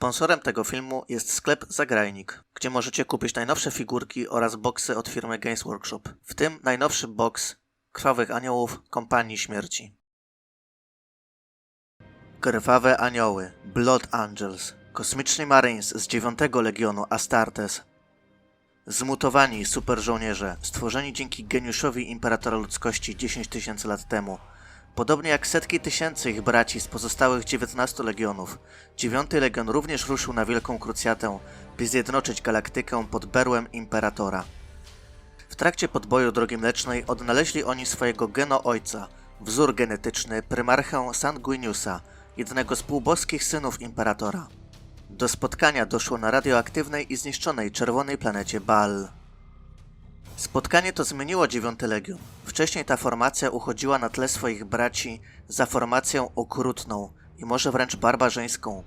Sponsorem tego filmu jest sklep Zagrajnik, gdzie możecie kupić najnowsze figurki oraz boksy od firmy Games Workshop, w tym najnowszy boks Krwawych Aniołów Kompanii Śmierci. Krwawe Anioły, Blood Angels, kosmiczni Marines z 9 Legionu Astartes, zmutowani superżołnierze, stworzeni dzięki geniuszowi Imperatora Ludzkości 10 tysięcy lat temu, Podobnie jak setki tysięcy ich braci z pozostałych 19 legionów, dziewiąty legion również ruszył na wielką krucjatę, by zjednoczyć galaktykę pod berłem Imperatora. W trakcie podboju Drogi Mlecznej odnaleźli oni swojego geno-ojca, wzór genetyczny prymarchę Sanguiniusa, jednego z półboskich synów Imperatora. Do spotkania doszło na radioaktywnej i zniszczonej czerwonej planecie Baal. Spotkanie to zmieniło dziewiąty legion. Wcześniej ta formacja uchodziła na tle swoich braci za formację okrutną i może wręcz barbarzyńską.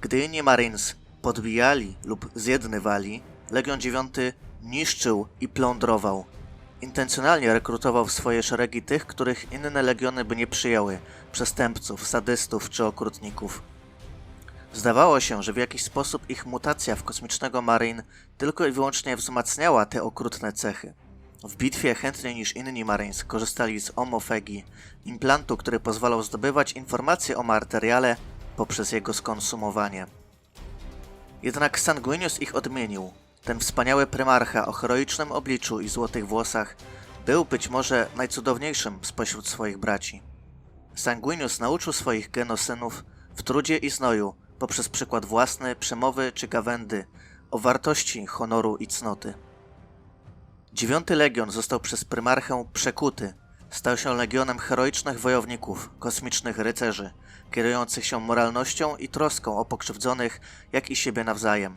Gdy inni Marines podbijali lub zjednywali, Legion dziewiąty niszczył i plądrował. Intencjonalnie rekrutował w swoje szeregi tych, których inne legiony by nie przyjęły przestępców, sadystów czy okrutników. Zdawało się, że w jakiś sposób ich mutacja w kosmicznego Marine tylko i wyłącznie wzmacniała te okrutne cechy. W bitwie chętniej niż inni Marines korzystali z omofegi, implantu, który pozwalał zdobywać informacje o materiale poprzez jego skonsumowanie. Jednak Sanguinius ich odmienił. Ten wspaniały prymarcha o heroicznym obliczu i złotych włosach był być może najcudowniejszym spośród swoich braci. Sanguinius nauczył swoich genosynów w trudzie i znoju poprzez przykład własny, przemowy czy gawędy o wartości honoru i cnoty. Dziewiąty legion został przez prymarchę przekuty. Stał się legionem heroicznych wojowników, kosmicznych rycerzy, kierujących się moralnością i troską o pokrzywdzonych, jak i siebie nawzajem,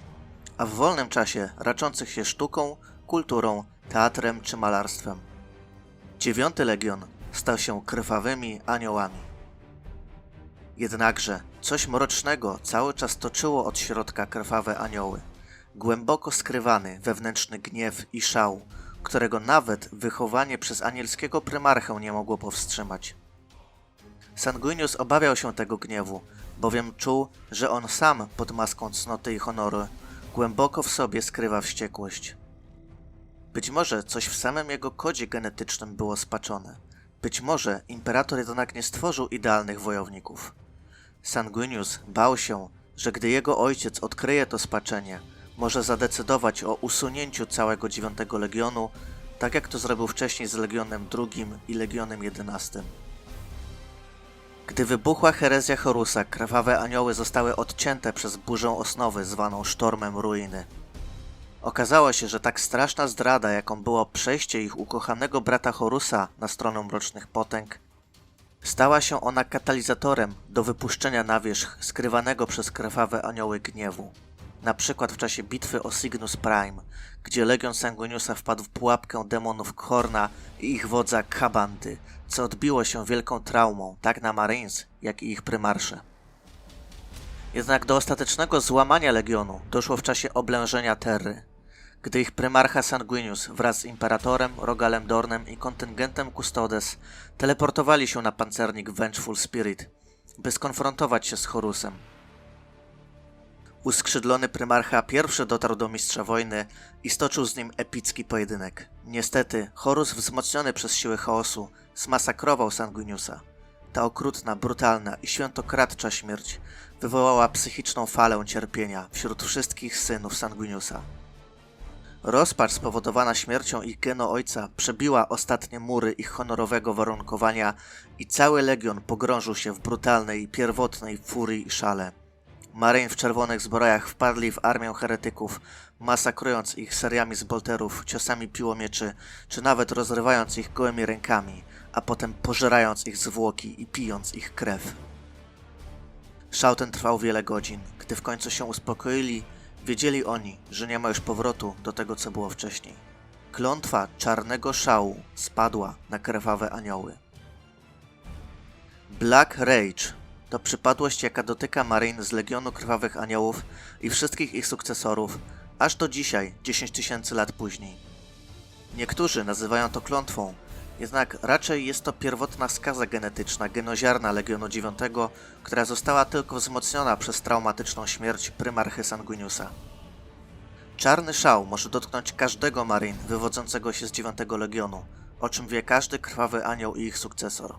a w wolnym czasie raczących się sztuką, kulturą, teatrem czy malarstwem. Dziewiąty legion stał się krwawymi aniołami. Jednakże coś mrocznego cały czas toczyło od środka krwawe anioły. Głęboko skrywany wewnętrzny gniew i szał, którego nawet wychowanie przez anielskiego prymarchę nie mogło powstrzymać. Sanguinius obawiał się tego gniewu, bowiem czuł, że on sam pod maską cnoty i honoru głęboko w sobie skrywa wściekłość. Być może coś w samym jego kodzie genetycznym było spaczone. Być może imperator jednak nie stworzył idealnych wojowników. Sanguinius bał się, że gdy jego ojciec odkryje to spaczenie, może zadecydować o usunięciu całego dziewiątego legionu, tak jak to zrobił wcześniej z Legionem II i Legionem XI. Gdy wybuchła herezja Horusa, krwawe anioły zostały odcięte przez burzę osnowy zwaną Sztormem Ruiny. Okazało się, że tak straszna zdrada, jaką było przejście ich ukochanego brata Horusa na stronę mrocznych potęg, stała się ona katalizatorem do wypuszczenia na wierzch skrywanego przez krwawe anioły gniewu. Na przykład w czasie bitwy o Cygnus Prime, gdzie Legion Sanguiniusa wpadł w pułapkę demonów Khorna i ich wodza Kabandy, co odbiło się wielką traumą tak na Marines, jak i ich prymarsze. Jednak do ostatecznego złamania Legionu doszło w czasie oblężenia Terry, gdy ich prymarcha Sanguinius wraz z imperatorem, Rogalem Dornem i kontyngentem Custodes teleportowali się na pancernik Vengeful Spirit, by skonfrontować się z Horusem. Uskrzydlony prymarcha pierwszy dotarł do mistrza wojny i stoczył z nim epicki pojedynek. Niestety, Horus wzmocniony przez siły chaosu zmasakrował Sanguiniusa. Ta okrutna, brutalna i świętokradcza śmierć wywołała psychiczną falę cierpienia wśród wszystkich synów Sanguiniusa. Rozpacz spowodowana śmiercią ich geno ojca przebiła ostatnie mury ich honorowego warunkowania i cały legion pogrążył się w brutalnej, pierwotnej furii i szale. Maryn w czerwonych zbrojach wpadli w armię heretyków, masakrując ich seriami z bolterów, ciosami piłomieczy, czy nawet rozrywając ich gołymi rękami, a potem pożerając ich zwłoki i pijąc ich krew. Szał ten trwał wiele godzin. Gdy w końcu się uspokoili, wiedzieli oni, że nie ma już powrotu do tego, co było wcześniej. Klątwa czarnego szału spadła na krwawe anioły. Black Rage to przypadłość, jaka dotyka Marine z Legionu Krwawych Aniołów i wszystkich ich sukcesorów, aż do dzisiaj, 10 tysięcy lat później. Niektórzy nazywają to klątwą, Jednak raczej jest to pierwotna skaza genetyczna genoziarna Legionu IX, która została tylko wzmocniona przez traumatyczną śmierć prymarchy Sanguiniusa. Czarny szał może dotknąć każdego marin wywodzącego się z IX Legionu, o czym wie każdy krwawy anioł i ich sukcesor.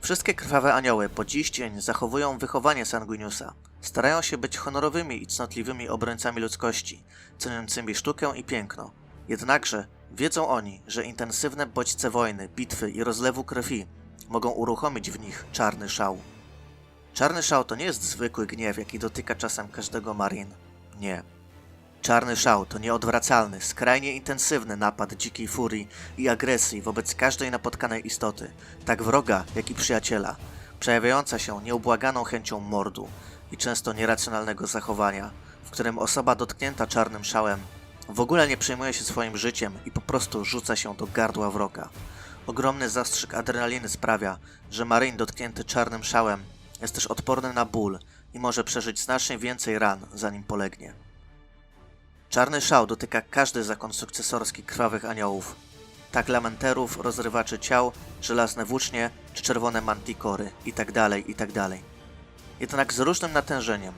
Wszystkie krwawe anioły po dziś dzień zachowują wychowanie Sanguiniusa. Starają się być honorowymi i cnotliwymi obrońcami ludzkości, ceniącymi sztukę i piękno. Jednakże wiedzą oni, że intensywne bodźce wojny, bitwy i rozlewu krwi mogą uruchomić w nich czarny szał. Czarny szał to nie jest zwykły gniew, jaki dotyka czasem każdego marin. Nie. Czarny szał to nieodwracalny, skrajnie intensywny napad dzikiej furii i agresji wobec każdej napotkanej istoty, tak wroga, jak i przyjaciela, przejawiająca się nieubłaganą chęcią mordu i często nieracjonalnego zachowania, w którym osoba dotknięta czarnym szałem w ogóle nie przejmuje się swoim życiem i po prostu rzuca się do gardła wroga. Ogromny zastrzyk adrenaliny sprawia, że maryn dotknięty czarnym szałem jest też odporny na ból i może przeżyć znacznie więcej ran, zanim polegnie. Czarny szał dotyka każdy zakon sukcesorski krwawych aniołów. Tak lamenterów, rozrywaczy ciał, żelazne włócznie czy czerwone mantikory itd., itd. Jednak z różnym natężeniem.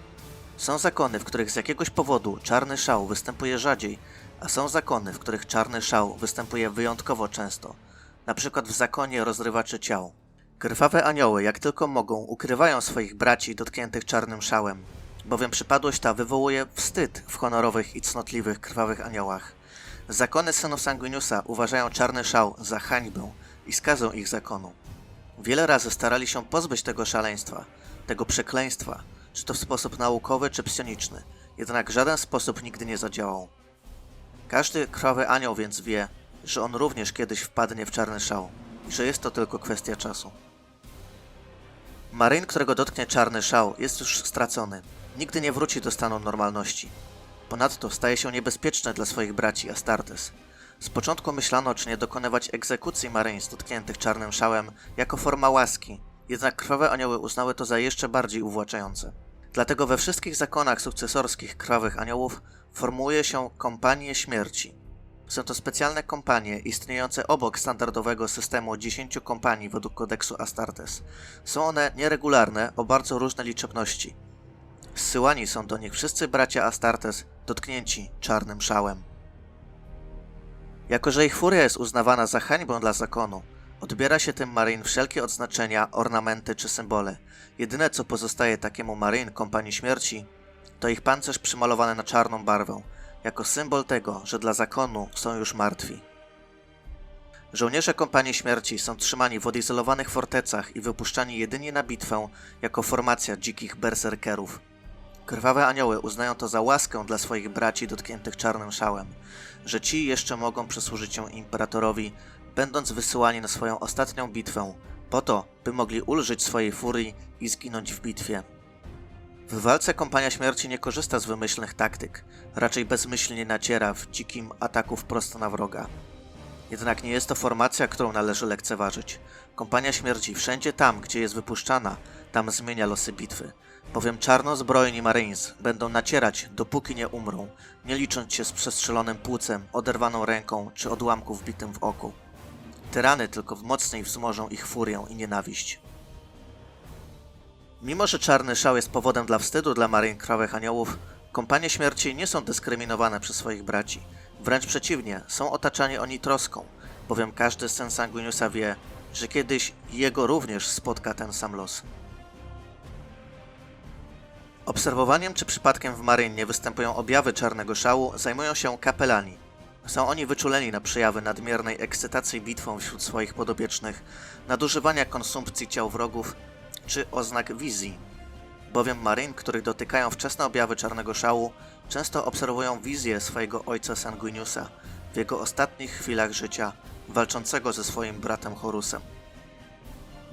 Są zakony, w których z jakiegoś powodu czarny szał występuje rzadziej, a są zakony, w których czarny szał występuje wyjątkowo często. Na przykład w zakonie rozrywaczy ciał. Krwawe anioły, jak tylko mogą, ukrywają swoich braci dotkniętych czarnym szałem, bowiem przypadłość ta wywołuje wstyd w honorowych i cnotliwych krwawych aniołach. Zakony synów Sanguiniusa uważają czarny szał za hańbę i skazą ich zakonu. Wiele razy starali się pozbyć tego szaleństwa, tego przekleństwa, czy to w sposób naukowy czy psioniczny, jednak żaden sposób nigdy nie zadziałał. Każdy krwawy anioł więc wie, że on również kiedyś wpadnie w czarny szał i że jest to tylko kwestia czasu. Maryn, którego dotknie czarny szał, jest już stracony. Nigdy nie wróci do stanu normalności. Ponadto staje się niebezpieczny dla swoich braci Astartes. Z początku myślano, czy nie dokonywać egzekucji Maryns dotkniętych czarnym szałem jako forma łaski, jednak krwawe anioły uznały to za jeszcze bardziej uwłaczające. Dlatego we wszystkich zakonach sukcesorskich krwawych aniołów formułuje się kompanie śmierci. Są to specjalne kompanie istniejące obok standardowego systemu 10 kompanii według kodeksu Astartes. Są one nieregularne, o bardzo różne liczebności. Zsyłani są do nich wszyscy bracia Astartes dotknięci czarnym szałem. Jako, że ich furia jest uznawana za hańbę dla zakonu, odbiera się tym maryn wszelkie odznaczenia, ornamenty czy symbole. Jedyne co pozostaje takiemu maryn kompanii śmierci, to ich pancerz przymalowany na czarną barwę, jako symbol tego, że dla zakonu są już martwi. Żołnierze kompanii śmierci są trzymani w odizolowanych fortecach i wypuszczani jedynie na bitwę jako formacja dzikich berserkerów. Krwawe anioły uznają to za łaskę dla swoich braci dotkniętych czarnym szałem, że ci jeszcze mogą przysłużyć się imperatorowi, będąc wysyłani na swoją ostatnią bitwę, po to, by mogli ulżyć swojej furii i zginąć w bitwie. W walce kompania śmierci nie korzysta z wymyślnych taktyk, raczej bezmyślnie naciera w dzikim ataku wprost na wroga. Jednak nie jest to formacja, którą należy lekceważyć. Kompania śmierci wszędzie tam, gdzie jest wypuszczana, tam zmienia losy bitwy, bowiem czarnozbrojni Marines będą nacierać, dopóki nie umrą, nie licząc się z przestrzelonym płucem, oderwaną ręką czy odłamków bitym w oku. Tyrany tylko mocniej wzmożą ich furię i nienawiść. Mimo, że czarny szał jest powodem dla wstydu dla Maryn Krwawych Aniołów, kompanie śmierci nie są dyskryminowane przez swoich braci. Wręcz przeciwnie, są otaczani oni troską, bowiem każdy syn Sanguiniusa wie, że kiedyś jego również spotka ten sam los. Obserwowaniem, czy przypadkiem w Marynie występują objawy czarnego szału, zajmują się kapelani. Są oni wyczuleni na przejawy nadmiernej ekscytacji bitwą wśród swoich podobiecznych, nadużywania konsumpcji ciał wrogów czy oznak wizji, bowiem Maryn, których dotykają wczesne objawy czarnego szału, często obserwują wizję swojego ojca Sanguiniusa w jego ostatnich chwilach życia, walczącego ze swoim bratem Horusem.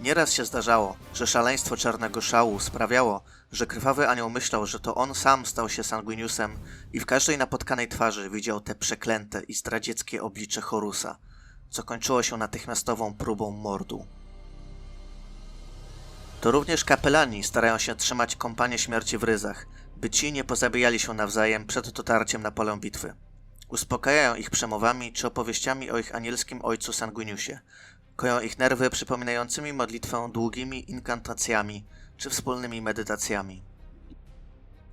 Nieraz się zdarzało, że szaleństwo czarnego szału sprawiało, że krwawy anioł myślał, że to on sam stał się Sanguiniusem i w każdej napotkanej twarzy widział te przeklęte i zdradzieckie oblicze Horusa, co kończyło się natychmiastową próbą mordu. To również kapelani starają się trzymać kompanię śmierci w ryzach, by ci nie pozabijali się nawzajem przed dotarciem na polę bitwy. Uspokajają ich przemowami czy opowieściami o ich anielskim ojcu Sanguiniusie. Koją ich nerwy przypominającymi modlitwę długimi inkantacjami czy wspólnymi medytacjami.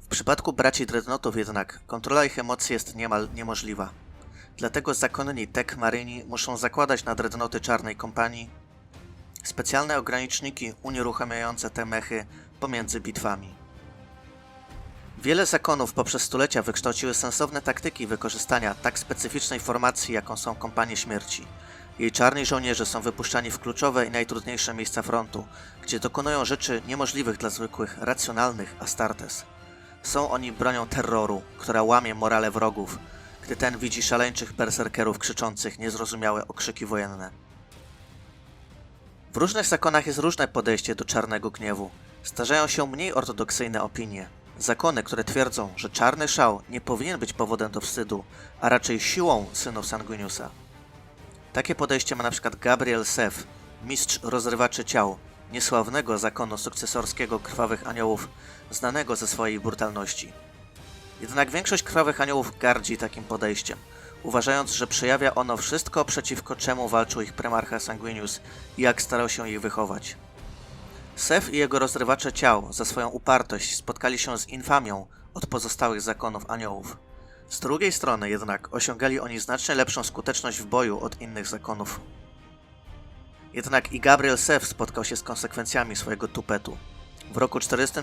W przypadku braci Dreadnoughtów jednak kontrola ich emocji jest niemal niemożliwa. Dlatego zakonni Tek Maryni muszą zakładać na Dreadnoughty Czarnej Kompanii specjalne ograniczniki unieruchamiające te mechy pomiędzy bitwami. Wiele zakonów poprzez stulecia wykształciły sensowne taktyki wykorzystania tak specyficznej formacji, jaką są Kompanie Śmierci. Jej czarni żołnierze są wypuszczani w kluczowe i najtrudniejsze miejsca frontu, gdzie dokonują rzeczy niemożliwych dla zwykłych, racjonalnych Astartes. Są oni bronią terroru, która łamie morale wrogów, gdy ten widzi szaleńczych berserkerów krzyczących niezrozumiałe okrzyki wojenne. W różnych zakonach jest różne podejście do czarnego gniewu. Starzają się mniej ortodoksyjne opinie. Zakony, które twierdzą, że czarny szał nie powinien być powodem do wstydu, a raczej siłą synów Sanguiniusa. Takie podejście ma na przykład Gabriel Sef, mistrz rozrywaczy ciał, niesławnego zakonu sukcesorskiego krwawych aniołów, znanego ze swojej brutalności. Jednak większość krwawych aniołów gardzi takim podejściem, uważając, że przejawia ono wszystko, przeciwko czemu walczył ich prymarcha Sanguinius i jak starał się ich wychować. Sef i jego rozrywacze ciał za swoją upartość spotkali się z infamią od pozostałych zakonów aniołów. Z drugiej strony jednak osiągali oni znacznie lepszą skuteczność w boju od innych zakonów. Jednak i Gabriel Sef spotkał się z konsekwencjami swojego tupetu. W roku 400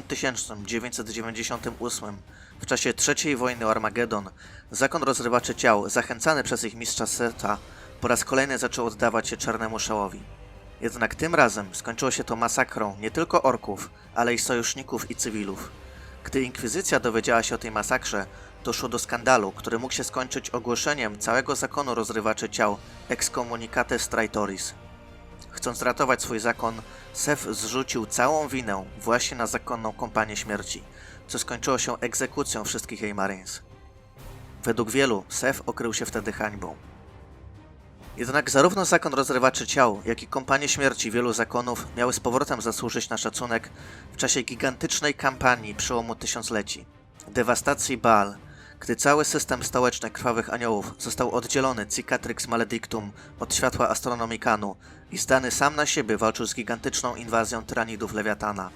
998, w czasie III wojny Armagedon, zakon rozrywaczy ciał, zachęcany przez ich mistrza Seta, po raz kolejny zaczął oddawać się czarnemu szałowi. Jednak tym razem skończyło się to masakrą nie tylko orków, ale i sojuszników i cywilów. Gdy inkwizycja dowiedziała się o tej masakrze, doszło do skandalu, który mógł się skończyć ogłoszeniem całego zakonu rozrywaczy ciał Excommunicates Traitoris. Chcąc ratować swój zakon, Sef zrzucił całą winę właśnie na zakonną kompanię śmierci, co skończyło się egzekucją wszystkich jej Marines. Według wielu, Sef okrył się wtedy hańbą. Jednak zarówno zakon rozrywaczy ciał, jak i kompanie śmierci wielu zakonów miały z powrotem zasłużyć na szacunek w czasie gigantycznej kampanii przełomu tysiącleci dewastacji Baal, gdy cały system stołeczny Krwawych Aniołów został oddzielony Cicatrix Maledictum od światła Astronomikanu i zdany sam na siebie walczył z gigantyczną inwazją tyranidów Lewiatana.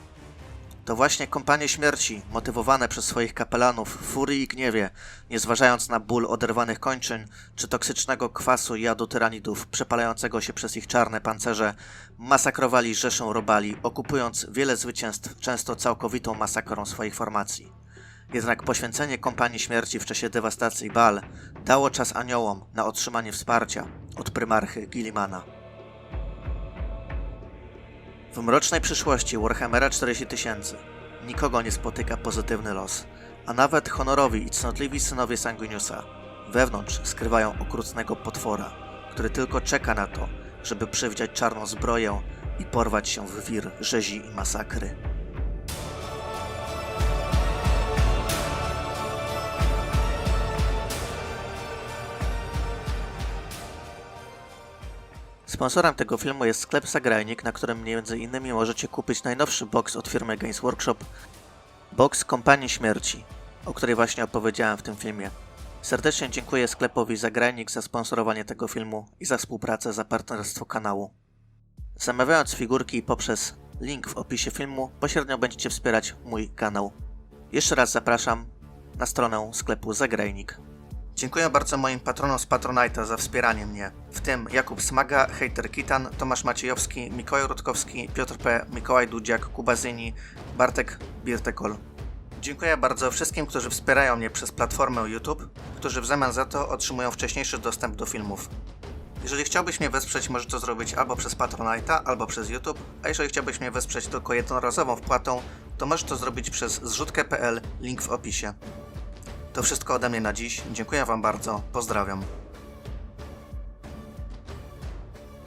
To właśnie kompanie śmierci, motywowane przez swoich kapelanów w furii i gniewie, nie zważając na ból oderwanych kończyn czy toksycznego kwasu jadu tyranidów przepalającego się przez ich czarne pancerze, masakrowali rzeszę robali, okupując wiele zwycięstw często całkowitą masakrą swoich formacji. Jednak poświęcenie kompanii śmierci w czasie dewastacji Bal dało czas aniołom na otrzymanie wsparcia od prymarchy Gilimana. W mrocznej przyszłości Warhammera 40 tysięcy nikogo nie spotyka pozytywny los, a nawet honorowi i cnotliwi synowie Sanguiniusa wewnątrz skrywają okrutnego potwora, który tylko czeka na to, żeby przywdziać czarną zbroję i porwać się w wir rzezi i masakry. Sponsorem tego filmu jest sklep Zagrajnik, na którym innymi możecie kupić najnowszy box od firmy Games Workshop, box Kompanii Śmierci, o której właśnie opowiedziałem w tym filmie. Serdecznie dziękuję sklepowi Zagrajnik za sponsorowanie tego filmu i za współpracę, za partnerstwo kanału. Zamawiając figurki poprzez link w opisie filmu, pośrednio będziecie wspierać mój kanał. Jeszcze raz zapraszam na stronę sklepu Zagrajnik. Dziękuję bardzo moim patronom z Patronite'a za wspieranie mnie, w tym Jakub Smaga, Hejter Kitan, Tomasz Maciejowski, Mikołaj Rutkowski, Piotr P., Mikołaj Dudziak, Kubazyni, Bartek Birtekol. Dziękuję bardzo wszystkim, którzy wspierają mnie przez platformę YouTube, którzy w zamian za to otrzymują wcześniejszy dostęp do filmów. Jeżeli chciałbyś mnie wesprzeć, możesz to zrobić albo przez Patronite'a, albo przez YouTube, a jeżeli chciałbyś mnie wesprzeć tylko jednorazową wpłatą, to możesz to zrobić przez zrzutkę.pl, link w opisie. To wszystko ode mnie na dziś. Dziękuję Wam bardzo. Pozdrawiam.